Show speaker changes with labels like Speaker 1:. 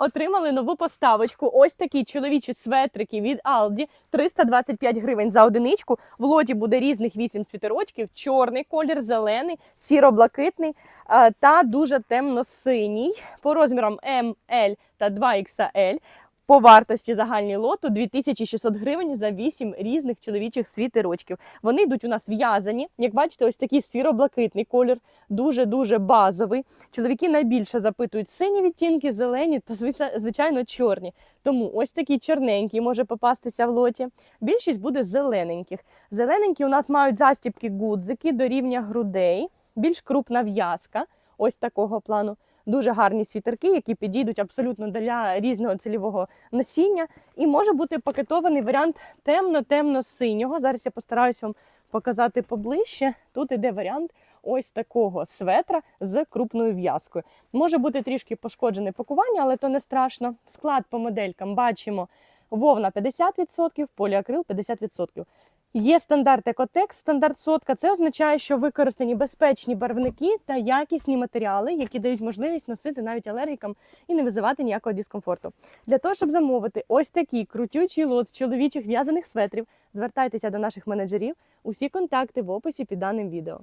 Speaker 1: Отримали нову поставочку. Ось такі чоловічі светрики від Aldi. 325 гривень за одиничку. В лоті буде різних 8 світерочків: чорний колір, зелений, сіро-блакитний е, та дуже темно-синій. По розмірам М, та 2XL. По вартості загальний лоту 2600 гривень за 8 різних чоловічих світерочків. Вони йдуть у нас в'язані. Як бачите, ось такий сіро-блакитний колір, дуже-дуже базовий. Чоловіки найбільше запитують сині відтінки, зелені та звичайно чорні. Тому ось такий чорненький може попастися в лоті. Більшість буде зелененьких. Зелененькі у нас мають застібки гудзики до рівня грудей, більш крупна в'язка, ось такого плану. Дуже гарні світерки, які підійдуть абсолютно для різного цільового носіння. І може бути пакетований варіант темно-темно-синього. Зараз я постараюсь вам показати поближче. Тут іде варіант ось такого светра з крупною в'язкою. Може бути трішки пошкоджене пакування, але то не страшно. Склад по моделькам бачимо вовна 50%, поліакрил 50%. Є стандарт Екотекс, стандарт сотка. Це означає, що використані безпечні барвники та якісні матеріали, які дають можливість носити навіть алергікам і не визивати ніякого дискомфорту. Для того, щоб замовити ось такий крутючий лот з чоловічих в'язаних светрів, звертайтеся до наших менеджерів. Усі контакти в описі під даним відео.